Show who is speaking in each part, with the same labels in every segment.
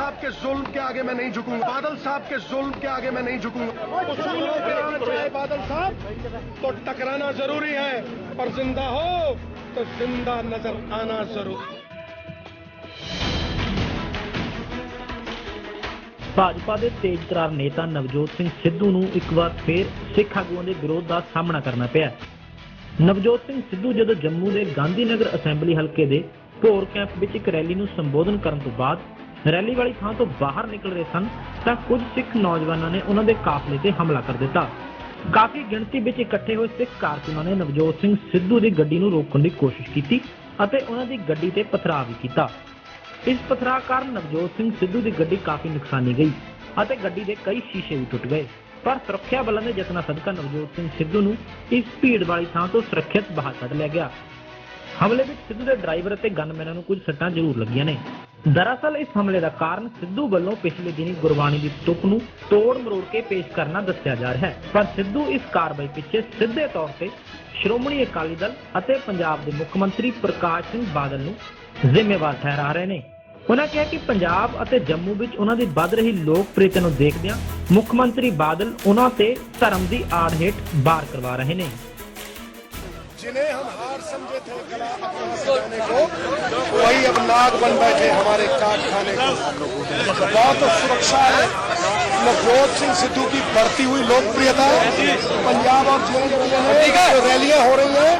Speaker 1: साहब के जुल्म के आगे मैं नहीं झुकूंगा बादल साहब के जुल्म के आगे मैं नहीं झुकूंगा उसूलों पे आना चाहे बादल साहब तो टकराना जरूरी है पर जिंदा हो तो जिंदा नजर आना जरूरी
Speaker 2: ਭਾਜਪਾ ਦੇ ਤੇਜ਼ਤਰਾਰ ਨੇਤਾ ਨਵਜੋਤ ਸਿੰਘ ਸਿੱਧੂ ਨੂੰ ਇੱਕ ਵਾਰ ਫੇਰ ਸਿੱਖ ਆਗੂਆਂ ਦੇ ਵਿਰੋਧ ਦਾ ਸਾਹਮਣਾ ਕਰਨਾ ਪਿਆ ਨਵਜੋਤ ਸਿੰਘ ਸਿੱਧੂ ਜਦੋਂ ਜੰਮੂ ਦੇ ਗਾਂਧੀ ਨਗਰ ਅਸੈਂਬਲੀ ਹਲਕੇ ਦੇ ਭੋਰ ਕੈਂਪ ਵਿੱਚ ਇੱਕ ਰੈਲੀ ਨੂੰ ਸੰਬੋਧਨ ਕਰਨ ਤੋਂ ਬਾਅਦ ਰੈਲੀ ਵਾਲੀ ਥਾਂ ਤੋਂ ਬਾਹਰ ਨਿਕਲ ਰਹੇ ਸਨ ਤਾਂ ਕੁਝ ਸਿੱਖ ਨੌਜਵਾਨਾਂ ਨੇ ਉਹਨਾਂ ਦੇ ਕਾਫਲੇ ਤੇ ਹਮਲਾ ਕਰ ਦਿੱਤਾ। ਕਾਫੀ ਗਿਣਤੀ ਵਿੱਚ ਇਕੱਠੇ ਹੋਏ ਸਿੱਖ ਕਾਰਕੁਨਾਂ ਨੇ ਨਵਜੋਤ ਸਿੰਘ ਸਿੱਧੂ ਦੀ ਗੱਡੀ ਨੂੰ ਰੋਕਣ ਦੀ ਕੋਸ਼ਿਸ਼ ਕੀਤੀ ਅਤੇ ਉਹਨਾਂ ਦੀ ਗੱਡੀ ਤੇ ਪਥਰਾਅ ਵੀ ਕੀਤਾ। ਇਸ ਪਥਰਾਅ ਕਾਰਨ ਨਵਜੋਤ ਸਿੰਘ ਸਿੱਧੂ ਦੀ ਗੱਡੀ ਕਾਫੀ ਨੁਕਸਾਨੀ ਗਈ ਅਤੇ ਗੱਡੀ ਦੇ ਕਈ ਸ਼ੀਸ਼ੇ ਵੀ ਟੁੱਟ ਗਏ। ਪਰ ਸੁਰੱਖਿਆ ਬਲਾਂ ਦੇ ਯਤਨਾਂ ਸਦਕਾ ਨਵਜੋਤ ਸਿੰਘ ਸਿੱਧੂ ਨੂੰ ਇਸ ਭੀੜ ਵਾਲੀ ਥਾਂ ਤੋਂ ਸੁਰੱਖਿਅਤ ਬਾਹਰ ਕੱਢ ਲਿਆ ਗਿਆ। ਹਮਲੇ ਵਿੱਚ ਸਿੱਧੂ ਦੇ ਡਰਾਈਵਰ ਅਤੇ ਗਨਮੈਨਾਂ ਨੂੰ ਕੁਝ ਸੱਟਾਂ ਜ਼ਰੂਰ ਲੱਗੀਆਂ ਨੇ। ਦਰਅਸਲ ਇਸ ਹਮਲੇ ਦਾ ਕਾਰਨ ਸਿੱਧੂ ਵੱਲੋਂ ਪਿਛਲੇ ਦਿਨੀ ਗੁਰਬਾਣੀ ਦੀ ਤੁਕ ਨੂੰ ਤੋੜ ਮਰੋੜ ਕੇ ਪੇਸ਼ ਕਰਨਾ ਦੱਸਿਆ ਜਾ ਰਿਹਾ ਹੈ ਪਰ ਸਿੱਧੂ ਇਸ ਕਾਰਵਾਈ ਪਿੱਛੇ ਸਿੱਧੇ ਤੌਰ ਤੇ ਸ਼੍ਰੋਮਣੀ ਅਕਾਲੀ ਦਲ ਅਤੇ ਪੰਜਾਬ ਦੇ ਮੁੱਖ ਮੰਤਰੀ ਪ੍ਰਕਾਸ਼ ਸਿੰਘ ਬਾਦਲ ਨੂੰ ਜ਼ਿੰਮੇਵਾਰ ਠਹਿਰਾ ਰਹੇ ਨੇ ਉਹਨਾਂ ਕਿਹਾ ਕਿ ਪੰਜਾਬ ਅਤੇ ਜੰਮੂ ਵਿੱਚ ਉਹਨਾਂ ਦੀ ਵੱਧ ਰਹੀ ਲੋਕਪ੍ਰਿਯਤਾ ਨੂੰ ਦੇਖਦਿਆਂ ਮੁੱਖ ਮੰਤਰੀ ਬਾਦਲ ਉਹਨਾਂ ਤੇ ਧਰਮ ਦੀ ਆੜ ਹੇਠ ਬਾਰ ਕਰਵਾ ਰਹੇ ਨੇ
Speaker 1: जिन्हें हम हार समझे थे कला अपना सजाने को वही अब नाग बन बैठे हमारे काट खाने को बहुत सुरक्षा है नवजोत सिंह सिद्धू की बढ़ती हुई लोकप्रियता पंजाब और जे में जो रैलियां हो रही हैं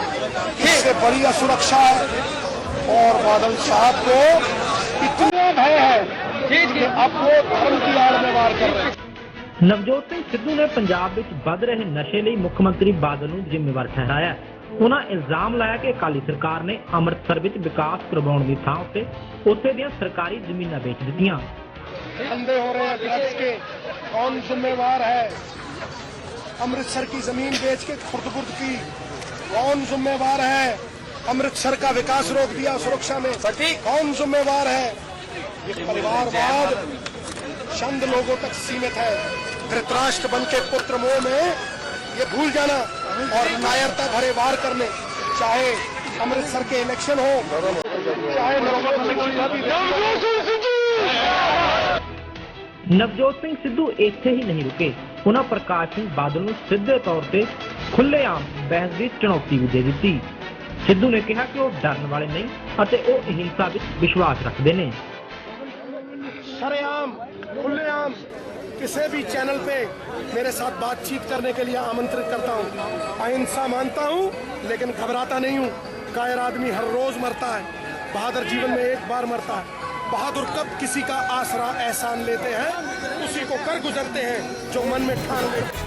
Speaker 1: इससे बड़ी असुरक्षा है और बादल साहब को इतना भय है कि अब वो धर्म की आड़ में वार कर रहे हैं
Speaker 2: ਨਵਜੋਤ ਸਿੰਘ ਸਿੱਧੂ ਨੇ ਪੰਜਾਬ ਵਿੱਚ ਵੱਧ ਰਹੇ ਨਸ਼ੇ ਲਈ ਮੁੱਖ ਮੰਤਰੀ ਬਾਦਲ ਨੂੰ ਜ਼ਿੰਮੇਵਾਰ ਠਹਿਰਾਇਆ ਉਹਨਾਂ ਇਲਜ਼ਾਮ ਲਾਇਆ ਕਿ ਅਕਾਲੀ ਸਰਕਾਰ ਨੇ ਅੰਮ੍ਰਿਤਸਰ ਵਿੱਚ ਵਿਕਾਸ ਕਰਵਾਉਣ ਦੀ ਥਾਂ ਉੱਤੇ ਉੱਥੇ ਦੀਆਂ ਸਰਕਾਰੀ ਜ਼ਮੀਨਾਂ ਵੇਚ ਦਿੱਤੀਆਂ
Speaker 1: धंधे हो रहे हैं ड्रग्स के कौन जिम्मेवार है अमृतसर की जमीन बेच के खुर्द बुर्द की कौन जिम्मेवार है अमृतसर का विकास रोक दिया सुरक्षा में कौन जिम्मेवार है ये परिवारवाद चंद लोगों तक सीमित है धृतराष्ट्र बन के पुत्र मोह में ये भूल जाना और नायरता भरे वार करने चाहे अमृतसर के इलेक्शन हो चाहे नवजोत सिंह सिद्धू
Speaker 2: ਨਵਜੋਤ ਸਿੰਘ ਸਿੱਧੂ ਇੱਥੇ ਹੀ ਨਹੀਂ ਰੁਕੇ ਉਹਨਾਂ ਪ੍ਰਕਾਸ਼ ਸਿੰਘ ਬਾਦਲ ਨੂੰ ਸਿੱਧੇ ਤੌਰ ਤੇ ਖੁੱਲੇਆਮ ਬਹਿਸ ਦੀ ਚੁਣੌਤੀ ਵੀ ਦੇ ਦਿੱਤੀ ਸਿੱਧੂ ਨੇ ਕਿਹਾ ਕਿ ਉਹ ਡਰਨ ਵਾਲੇ ਨਹੀਂ ਅਤੇ ਉਹ ਅਹਿੰਸਾ ਵਿੱਚ ਵਿਸ਼ਵਾਸ ਰੱਖਦੇ ਨੇ
Speaker 1: किसी भी चैनल पे मेरे साथ बातचीत करने के लिए आमंत्रित करता हूँ अहिंसा मानता हूँ लेकिन घबराता नहीं हूँ कायर आदमी हर रोज मरता है बहादुर जीवन में एक बार मरता है बहादुर कब किसी का आसरा एहसान लेते हैं उसी को कर गुजरते हैं जो मन में ठान लेते हैं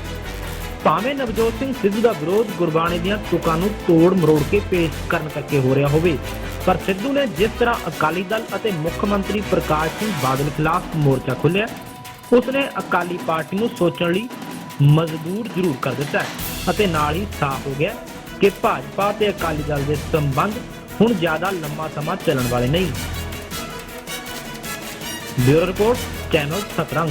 Speaker 2: ਭਾਵੇਂ ਨਵਜੋਤ ਸਿੰਘ ਸਿੱਧੂ ਦਾ ਵਿਰੋਧ ਗੁਰਬਾਣੀ ਦੀਆਂ ਤੁਕਾਂ ਨੂੰ ਤੋੜ ਮਰੋੜ ਕੇ ਪੇਸ਼ ਕਰਨ ਕਰਕੇ ਹੋ ਰਿਹਾ ਹੋਵੇ ਪਰ ਸਿੱਧੂ ਨੇ ਜਿਸ ਤਰ੍ਹਾਂ ਅਕਾਲੀ ਦਲ ਅਤੇ ਮੁੱਖ ਮੰਤਰੀ ਪ੍ਰਕਾਸ਼ ਸਿੰਘ ਬਾਦਲ ਖਿਲਾਫ ਮੋਰਚਾ ਖੋਲ੍ਹਿਆ ਉਸਨੇ ਅਕਾਲੀ ਪਾਰਟੀ ਨੂੰ ਸੋਚਣ ਲਈ ਮਜ਼ਬੂਰ ਜ਼ਰੂਰ ਕਰ ਦਿੱਤਾ ਹੈ ਅਤੇ ਨਾਲ ਹੀ ਸਾਫ਼ ਹੋ ਗਿਆ ਕਿ ਭਾਜਪਾ ਤੇ ਅਕਾਲੀ ਦਲ ਦੇ ਸੰਬੰਧ ਹੁਣ ਜ਼ਿਆਦਾ ਲੰਮਾ ਸਮਾਂ ਚੱਲਣ ਵਾਲੇ ਨਹੀਂ। Bureau report, channel Satrang.